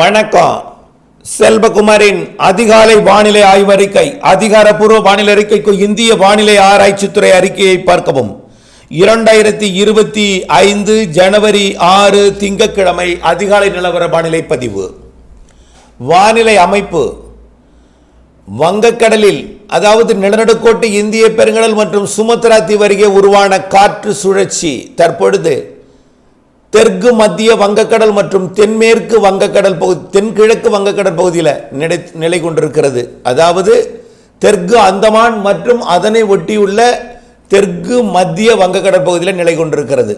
வணக்கம். செல்வகுமாரின் அதிகாலை வானிலை ஆய்வறிக்கை அதிகாரப்பூர்வ வானிலை அறிக்கைக்கு இந்திய வானிலை ஆராய்ச்சித்துறை அறிக்கையை பார்க்கவும். இரண்டாயிரத்தி இருபத்தி ஐந்து ஜனவரி ஆறு திங்கட்கிழமை அதிகாலை நிலவர வானிலை பதிவு. வானிலை அமைப்பு. வங்கக்கடலில் அதாவது நிலநடுக்கோட்டு இந்திய பெருங்கடல் மற்றும் சுமத்ரா தீவு அருகே உருவான காற்று சுழற்சி தற்பொழுது தெற்கு மத்திய வங்கக்கடல் மற்றும் தென்மேற்கு வங்கக்கடல் பகுதி தென்கிழக்கு வங்கக்கடல் பகுதியில் நிலை நிலை கொண்டிருக்கிறது. அதாவது தெற்கு அந்தமான் மற்றும் அதனை ஒட்டியுள்ள தெற்கு மத்திய வங்கக்கடல் பகுதியில் நிலை கொண்டிருக்கிறது.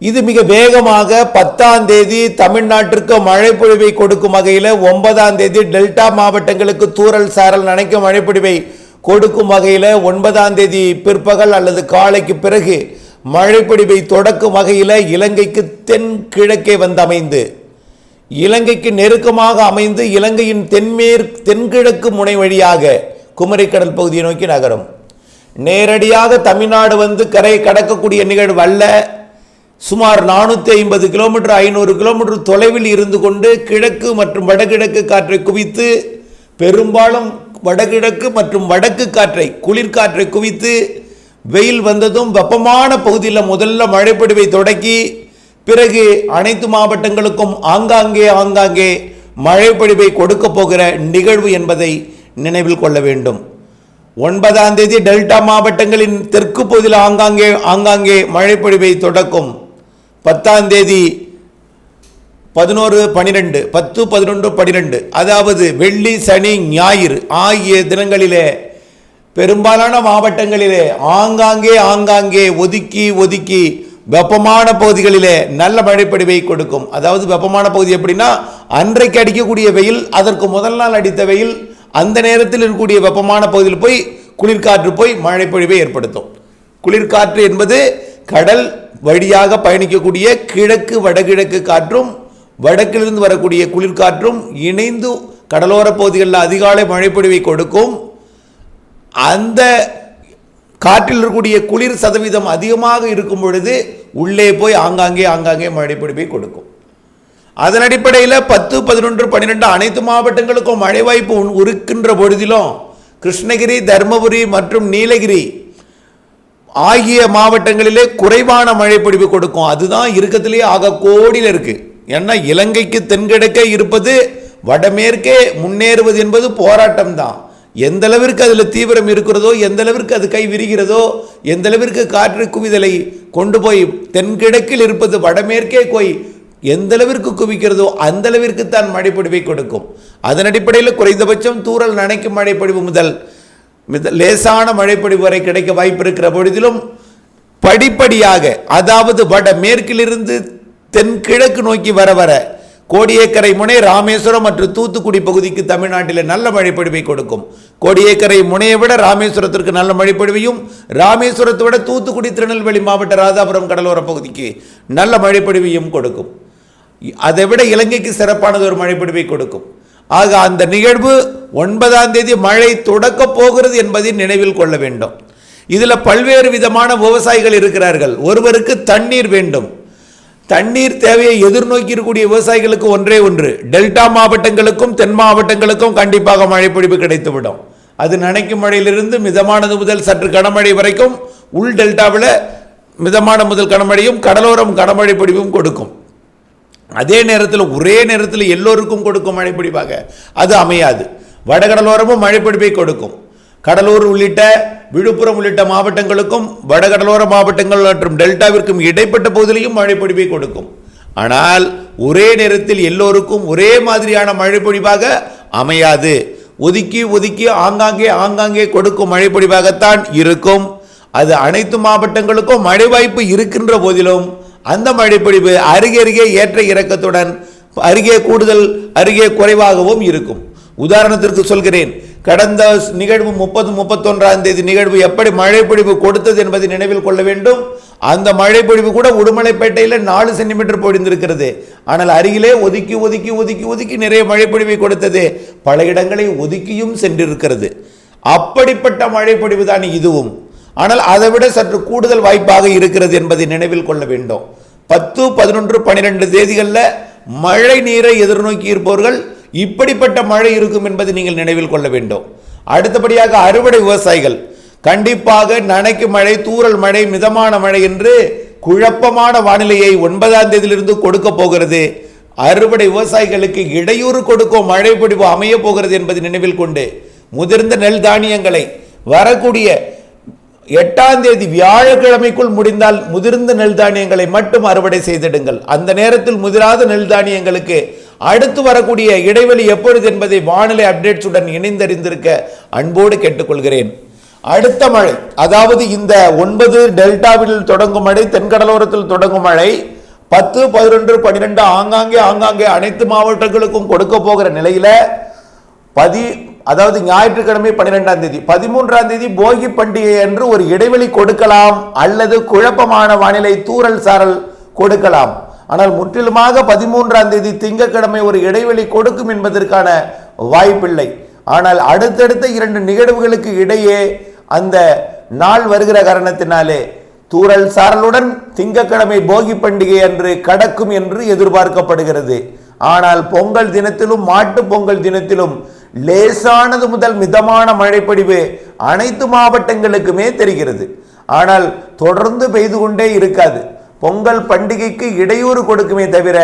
இது மிக வேகமாக பத்தாம் தேதி தமிழ்நாட்டிற்கு மழை பொழிவை கொடுக்கும் வகையில் ஒன்பதாம் தேதி டெல்டா மாவட்டங்களுக்கு தூரல் சாரல் நனைக்கும் மழைப்பொழிவை கொடுக்கும் வகையில் ஒன்பதாம் தேதி பிற்பகல் அல்லது காலைக்கு பிறகு மழைப்பொடிவை தொடக்கும் வகையில் இலங்கைக்கு தென்கிழக்கே வந்து அமைந்து இலங்கைக்கு நெருக்கமாக அமைந்து இலங்கையின் தென்மேற்கு தென்கிழக்கு முனை வழியாக குமரிக்கடல் பகுதியை நோக்கி நகரும். நேரடியாக தமிழ்நாடு வந்து கரையை கடக்கக்கூடிய நிகழ்வு அல்ல. சுமார் நானூற்றி ஐம்பது கிலோமீட்டர் ஐநூறு கிலோமீட்டர் தொலைவில் இருந்து கொண்டு கிழக்கு மற்றும் வடகிழக்கு காற்றை குவித்து பெரும்பாலும் வடகிழக்கு மற்றும் வடக்கு காற்றை குளிர்காற்றை குவித்து வெயில் வந்ததும் வெப்பமான பகுதியில் முதல்ல மழைப்பொடிவை தொடக்கி பிறகு அனைத்து மாவட்டங்களுக்கும் ஆங்காங்கே ஆங்காங்கே மழைப்பொழிவை கொடுக்க போகிற நிகழ்வு என்பதை நினைவில் கொள்ள வேண்டும். ஒன்பதாம் தேதி டெல்டா மாவட்டங்களின் தெற்கு பகுதியில் ஆங்காங்கே ஆங்காங்கே மழைப்பொழிவை தொடக்கும். பத்தாம் தேதி பதினோரு பனிரெண்டு பத்து பதினொன்று பனிரெண்டு. அதாவது வெள்ளி சனி ஞாயிறு ஆகிய தினங்களிலே பெரும்பாலான மாவட்டங்களிலே ஆங்காங்கே ஆங்காங்கே ஒதுக்கி ஒதுக்கி வெப்பமான பகுதிகளிலே நல்ல மழைப்பொழிவை கொடுக்கும். அதாவது வெப்பமான பகுதி எப்படின்னா அன்றைக்கு அடிக்கக்கூடிய வெயில் அதற்கு முதல் நாள் அடித்த வெயில் அந்த நேரத்தில் இருக்கக்கூடிய வெப்பமான பகுதியில் போய் குளிர்காற்று போய் மழைப்பொழிவை ஏற்படுத்தும். குளிர்காற்று என்பது கடல் வழியாக பயணிக்கக்கூடிய கிழக்கு வடகிழக்கு காற்றும் வடக்கிலிருந்து வரக்கூடிய குளிர்காற்றும் இணைந்து கடலோர பகுதிகளில் அதிகாலை மழைப்பொழிவை கொடுக்கும். அந்த காற்றில் இருக்கக்கூடிய குளிர் சதவீதம் அதிகமாக இருக்கும் பொழுது உள்ளே போய் ஆங்காங்கே ஆங்காங்கே மழைப்பொழிவை கொடுக்கும். அதன் அடிப்படையில் பத்து பதினொன்று பன்னிரெண்டு அனைத்து மாவட்டங்களுக்கும் மழை வாய்ப்பு இருக்கின்ற பொழுதிலும் கிருஷ்ணகிரி தருமபுரி மற்றும் நீலகிரி ஆகிய மாவட்டங்களிலே குறைவான மழை பொழிவு கொடுக்கும். அதுதான் இருக்கத்திலேயே ஆக கோடியில் இருக்கு. ஏன்னா இலங்கைக்கு தென்கிழக்கே இருப்பது வடமேற்கே முன்னேறுவது என்பது போராட்டம் தான் எந்த அளவிற்கு அதில் தீவிரம் இருக்கிறதோ எந்த அளவிற்கு அது கை விரிகிறதோ எந்த அளவிற்கு காற்று குவிதலை கொண்டு போய் தென்கிழக்கில் இருப்பது வடமேற்கே போய் எந்த அளவிற்கு குவிக்கிறதோ அந்த அளவிற்கு தான் மழைப்பொழிவை கொடுக்கும். அதன் அடிப்படையில் குறைந்தபட்சம் தூறல் நனைக்கும் மழைப்பொழிவு முதல் மித லேசான மழைப்பொழிவு வரை கிடைக்க வாய்ப்பு இருக்கிற பொழுதிலும் படிப்படியாக அதாவது வட மேற்கிலிருந்து தென்கிழக்கு நோக்கி வர வர கோடியேக்கரை முனை ராமேஸ்வரம் மற்றும் தூத்துக்குடி பகுதிக்கு தமிழ்நாட்டில் நல்ல மழைப்பொழிவை கொடுக்கும். கோடியேக்கரை முனையை விட ராமேஸ்வரத்திற்கு நல்ல மழைப்பொழிவையும் ராமேஸ்வரத்தை விட தூத்துக்குடி திருநெல்வேலி மாவட்ட ராதாபுரம் கடலோர பகுதிக்கு நல்ல மழைப்பொழிவையும் கொடுக்கும். அதை விட இலங்கைக்கு சிறப்பானது ஒரு மழைப்பொழிவை கொடுக்கும். ஆக அந்த நிகழ்வு ஒன்பதாம் தேதி மழை தொடக்கப் போகிறது என்பதை நினைவில் கொள்ள வேண்டும். இதில் பல்வேறு விதமான விவசாயிகள் இருக்கிறார்கள். ஒருவருக்கு தண்ணீர் வேண்டும். தண்ணீர் தேவையை எதிர்நோக்கி இருக்கக்கூடிய விவசாயிகளுக்கு ஒன்றே ஒன்று. டெல்டா மாவட்டங்களுக்கும் தென் மாவட்டங்களுக்கும் கண்டிப்பாக மழைப்பொழிவு கிடைத்துவிடும். அது நனைக்கும் மழையிலிருந்து மிதமானது முதல் சற்று கனமழை வரைக்கும் உள் டெல்டாவில் மிதமான முதல் கனமழையும் கடலோரம் கனமழை பொழிவும் கொடுக்கும். அதே நேரத்தில் ஒரே நேரத்தில் எல்லோருக்கும் கொடுக்கும் மழைப்பொழிவாக. அது அமையாது. வடகடலோரமும் மழைப்பொழிவை கொடுக்கும். கடலூர் உள்ளிட்ட விழுப்புரம் உள்ளிட்ட மாவட்டங்களுக்கும் வடகடலோர மாவட்டங்கள் மற்றும் டெல்டாவிற்கும் இடைப்பட்ட பகுதியிலையும் மழைப்பொழிவை கொடுக்கும். ஆனால் ஒரே நேரத்தில் எல்லோருக்கும் ஒரே மாதிரியான மழைப்பொழிவாக அமையாது. ஒதுக்கி ஒதுக்கி ஆங்காங்கே ஆங்காங்கே கொடுக்கும் மழைப்பொழிவாகத்தான் இருக்கும். அது அனைத்து மாவட்டங்களுக்கும் மழை வாய்ப்பு இருக்கின்ற போதிலும் அந்த மழைப்பொழிவு அருகே அருகே ஏற்ற இறக்கத்துடன் அருகே கூடுதல் அருகே குறைவாகவும் இருக்கும். உதாரணத்திற்கு சொல்கிறேன். கடந்த நிகழ்வு முப்பது முப்பத்தொன்றாம் தேதி நிகழ்வு எப்படி மழைப்பொழிவு கொடுத்தது என்பதை நினைவில் கொள்ள வேண்டும். அந்த மழைப்பொழிவு கூட உடுமலைப்பேட்டையில் நாலு சென்டிமீட்டர் பொழிந்திருக்கிறது. ஆனால் அருகிலே ஒதுக்கி ஒதுக்கி ஒதுக்கி ஒதுக்கி நிறைய மழைப்பொழிவை கொடுத்தது. பல இடங்களை ஒதுக்கியும் சென்றிருக்கிறது. அப்படிப்பட்ட மழைப்பொழிவு தான் இதுவும். ஆனால் அதை விட சற்று கூடுதல் வாய்ப்பாக இருக்கிறது என்பதை நினைவில் கொள்ள வேண்டும். பத்து பதினொன்று பன்னிரெண்டு தேதிகளில் மழை நீரை எதிர்நோக்கி இருப்பவர்கள் இப்படிப்பட்ட மழை இருக்கும் என்பதை நீங்கள் நினைவில் கொள்ள வேண்டும். அடுத்தபடியாக அறுவடை விவசாயிகள். கண்டிப்பாக நனைக்கு மழை தூரல் மழை மிதமான மழை என்று குழப்பமான வானிலையை ஒன்பதாம் தேதியிலிருந்து கொடுக்க போகிறது. அறுவடை விவசாயிகளுக்கு இடையூறு கொடுக்கும் மழை பொடிவு அமைய போகிறது என்பதை நினைவில் கொண்டு முதிர்ந்த நெல் தானியங்களை வரக்கூடிய எட்டாம் தேதி வியாழக்கிழமைக்குள் முடிந்தால் முதிர்ந்த நெல் தானியங்களை மட்டும் அறுவடை செய்திடுங்கள். அந்த நேரத்தில் முதிராத நெல் தானியங்களுக்கு அடுத்து வரக்கூடிய இடைவெளி எப்பொழுது என்பதை வானிலை அப்டேட்ஸுடன் இணைந்தறிந்திருக்க அன்போடு கேட்டுக்கொள்கிறேன். அடுத்த மழை அதாவது இந்த ஒன்பது டெல்டாவில் தொடங்கும் மழை தென்கடலோரத்தில் தொடங்கும் மழை பத்து பதினொன்று பன்னிரெண்டு ஆங்காங்கே ஆங்காங்கே அனைத்து மாவட்டங்களுக்கும் கொடுக்க போகிற நிலையில் பதி அதாவது ஞாயிற்றுக்கிழமை பன்னிரெண்டாம் தேதி பதிமூன்றாம் தேதி போகி பண்டிகை என்று ஒரு இடைவெளி கொடுக்கலாம் அல்லது குழப்பமான வானிலை தூறல் சாரல் கொடுக்கலாம். ஆனால் முற்றிலுமாக பதிமூன்றாம் தேதி திங்கக்கிழமை ஒரு இடைவெளி கொடுக்கும் என்பதற்கான வாய்ப்பில்லை. ஆனால் அடுத்தடுத்த இரண்டு நிகழ்வுகளுக்கு இடையே அந்த நாள் வருகிற காரணத்தினாலே தூரல் சாரலுடன் திங்கக்கிழமை போகி பண்டிகை அன்று கடக்கும் என்று எதிர்பார்க்கப்படுகிறது. ஆனால் பொங்கல் தினத்திலும் மாட்டு பொங்கல் தினத்திலும் லேசானது முதல் மிதமான மழைப்பொழிவு அனைத்து மாவட்டங்களுக்குமே தெரிகிறது. ஆனால் தொடர்ந்து பெய்து கொண்டே இருக்காது. பொங்கல் பண்டிகைக்கு இடையூறு கொடுக்குமே தவிர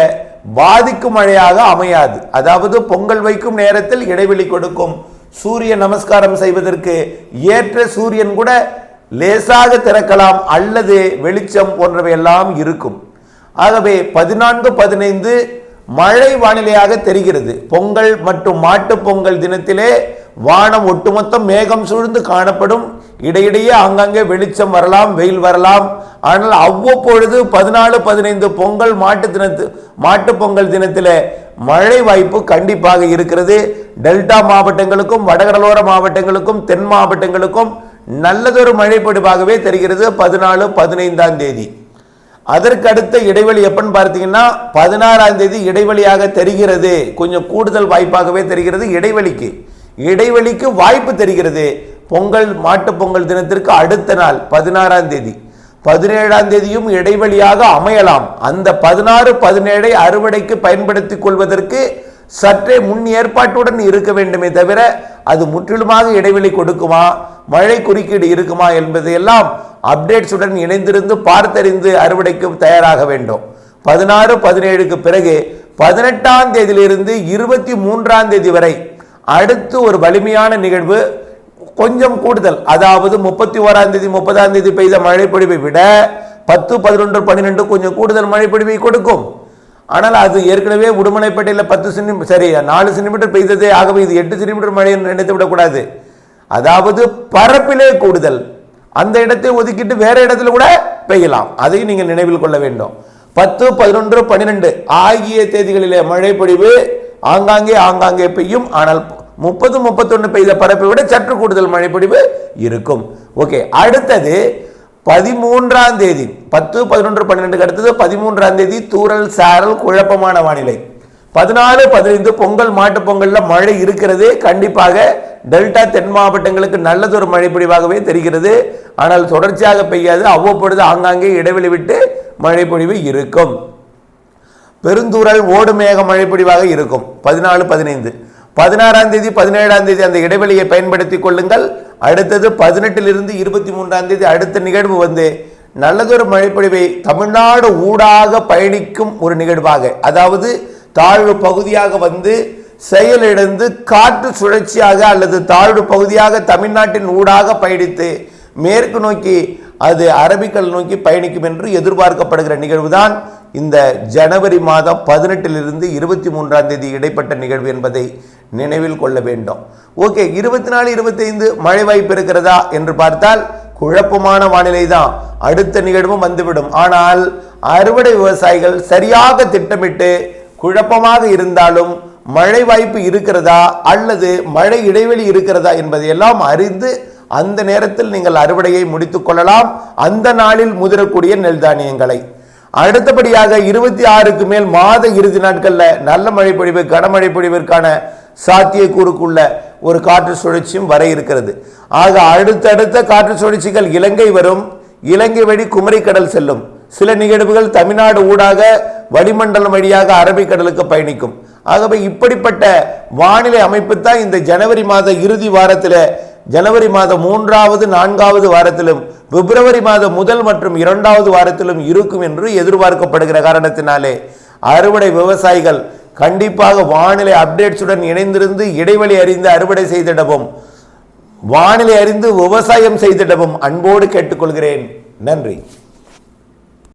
பாதிக்கும் மழையாக அமையாது. அதாவது பொங்கல் வைக்கும் நேரத்தில் இடைவெளி கொடுக்கும். சூரிய நமஸ்காரம் செய்வதற்கு ஏற்ற சூரியன் கூட லேசாக திறக்கலாம் அல்லது வெளிச்சம் போன்றவையெல்லாம் இருக்கும். ஆகவே பதினான்கு பதினைந்து மழை வானிலையாக தெரிகிறது. பொங்கல் மற்றும் மாட்டுப் பொங்கல் தினத்திலே வானம் ஒட்டுமொத்தம் மேகம் சூழ்ந்து காணப்படும். இடையிடையே அங்கங்கே வெளிச்சம் வரலாம் வெயில் வரலாம். ஆனால் அவ்வப்பொழுது பதினாலு பதினைந்து பொங்கல் மாட்டு தினத்து மாட்டு பொங்கல் தினத்தில் மழை வாய்ப்பு கண்டிப்பாக இருக்கிறது. டெல்டா மாவட்டங்களுக்கும் வடகடலோர மாவட்டங்களுக்கும் தென் மாவட்டங்களுக்கும் நல்லதொரு மழை தெரிகிறது பதினாலு பதினைந்தாம் தேதி. அதற்கு அடுத்த இடைவெளி எப்பன்னு பார்த்தீங்கன்னா பதினாறாம் தேதி இடைவெளியாக தெரிகிறது. கொஞ்சம் கூடுதல் வாய்ப்பாகவே தெரிகிறது இடைவெளிக்கு. இடைவெளிக்கு வாய்ப்பு தருகிறது. பொங்கல் மாட்டுப் பொங்கல் தினத்திற்கு அடுத்த நாள் பதினாறாம் தேதி. பதினேழாம் தேதியும் இடைவெளியாக அமையலாம். அந்த பதினாறு பதினேழை அறுவடைக்கு பயன்படுத்திக் கொள்வதற்கு சற்றே முன் ஏற்பாட்டுடன் இருக்க வேண்டுமே தவிர அது முற்றிலுமாக இடைவெளி கொடுக்குமா மழை குறுக்கீடு இருக்குமா என்பதையெல்லாம் அப்டேட்ஸுடன் இணைந்திருந்து பார்த்தறிந்து அறுவடைக்கு தயாராக வேண்டும். பதினாறு பதினேழுக்கு பிறகு பதினெட்டாம் தேதியிலிருந்து இருபத்தி மூன்றாம் தேதி வரை அடுத்து ஒரு வலிமையான நிகழ்வு கொஞ்சம் கூடுதல். அதாவது முப்பத்தி ஓராம் தேதி முப்பதாம் தேதி பெய்த மழைப்பொழிவை விட பத்து பதினொன்று பன்னிரெண்டு கொஞ்சம் கூடுதல் மழைப்பொழிவை கொடுக்கும். ஆனால் அது ஏற்கனவே உடுமலைப்பேட்டையில் பத்து சென்டி சரி நாலு சென்டிமீட்டர் பெய்ததே ஆகவே இது எட்டு சென்டிமீட்டர் மழை என்று நினைத்து விடக்கூடாது. அதாவது பரப்பிலே கூடுதல். அந்த இடத்தை ஒதுக்கிட்டு வேற இடத்துல கூட பெய்யலாம். அதையும் நீங்கள் நினைவில் கொள்ள வேண்டும். பத்து பதினொன்று பன்னிரெண்டு ஆகிய தேதிகளிலே மழைப்பொழிவு ஆங்காங்கே ஆங்காங்கே பெய்யும். ஆனால் முப்பது முப்பத்தொன்று பெய்த பரப்பை விட சற்று கூடுதல் மழைப்பொழிவு இருக்கும். ஓகே அடுத்தது பதிமூன்றாம் தேதி பத்து பதினொன்று பன்னிரெண்டுக்கு அடுத்தது பதிமூன்றாம் தேதி தூரல் சாரல் குழப்பமான வானிலை. பதினாலு பதினைந்து பொங்கல் மாட்டு பொங்கலில் மழை இருக்கிறது. கண்டிப்பாக டெல்டா தென் மாவட்டங்களுக்கு நல்லதொரு மழை பொழிவாகவே தெரிகிறது. ஆனால் தொடர்ச்சியாக பெய்யாது. அவ்வப்பொழுது ஆங்காங்கே இடைவெளி விட்டு மழை பொழிவு இருக்கும். பெருந்தூரல் ஓடு மேக மழைப்பொழிவாக இருக்கும். பதினாலு பதினைந்து. பதினாறாம் தேதி பதினேழாம் தேதி அந்த இடைவெளியை பயன்படுத்திக் கொள்ளுங்கள். அடுத்தது பதினெட்டிலிருந்து இருபத்தி மூன்றாம் தேதி அடுத்த நிகழ்வு வந்து நல்லதொரு மழைப்பொழிவை தமிழ்நாடு ஊடாக பயணிக்கும் ஒரு நிகழ்வாக. அதாவது தாழ்வு பகுதியாக வந்து செயலிழந்து காற்று சுழற்சியாக அல்லது தாழ்வு பகுதியாக தமிழ்நாட்டின் ஊடாக பயணித்து மேற்கு நோக்கி அது அரபிக்கல் நோக்கி பயணிக்கும் என்று எதிர்பார்க்கப்படுகிற நிகழ்வுதான் இந்த ஜனவரி மாதம் பதினெட்டிலிருந்து இருபத்தி மூன்றாம் தேதி இடைப்பட்ட நிகழ்வு என்பதை நினைவில் கொள்ள வேண்டும். ஓகே இருபத்தி நாலு இருபத்தைந்து மழை வாய்ப்பு இருக்கிறதா என்று பார்த்தால் குழப்பமான வானிலை தான். அடுத்த நிகழ்வும் வந்துவிடும். ஆனால் அறுவடை விவசாயிகள் சரியாக திட்டமிட்டு குழப்பமாக இருந்தாலும் மழை வாய்ப்பு இருக்கிறதா அல்லது மழை இடைவெளி இருக்கிறதா என்பதையெல்லாம் அறிந்து அந்த நேரத்தில் நீங்கள் அறுவடையை முடித்துக் கொள்ளலாம். அந்த நாளில் முதிரக்கூடிய நெல் தானியங்களை. அடுத்தபடியாக இருபத்தி ஆறுக்கு மேல் மாத இறுதி நாட்களில் நல்ல மழை பொழிவு கனமழை பொழிவிற்கான சாத்தியக்கூறுக்குள்ள ஒரு காற்று சுழற்சியும் வர இருக்கிறது. ஆக அடுத்தடுத்த காற்று சுழற்சிகள் இலங்கை வரும். இலங்கை வழி குமரிக்கடல் செல்லும். சில நிகழ்வுகள் தமிழ்நாடு ஊடாக வளிமண்டலம் வழியாக அரபிக்கடலுக்கு பயணிக்கும். ஆகவே இப்படிப்பட்ட வானிலை அமைப்பு தான் இந்த ஜனவரி மாத இறுதி வாரத்தில் ஜனவரி மாதம் மூன்றாவது நான்காவது வாரத்திலும் பிப்ரவரி மாதம் முதல் மற்றும் இரண்டாவது வாரத்திலும் இருக்கும் என்று எதிர்பார்க்கப்படுகிற காரணத்தினாலே அறுவடை விவசாயிகள் கண்டிப்பாக வானிலை அப்டேட்ஸுடன் இணைந்திருந்து இடைவெளி அறிந்து அறுவடை செய்திடவும் வானிலை அறிந்து விவசாயம் செய்திடவும் அன்போடு கேட்டுக்கொள்கிறேன். நன்றி.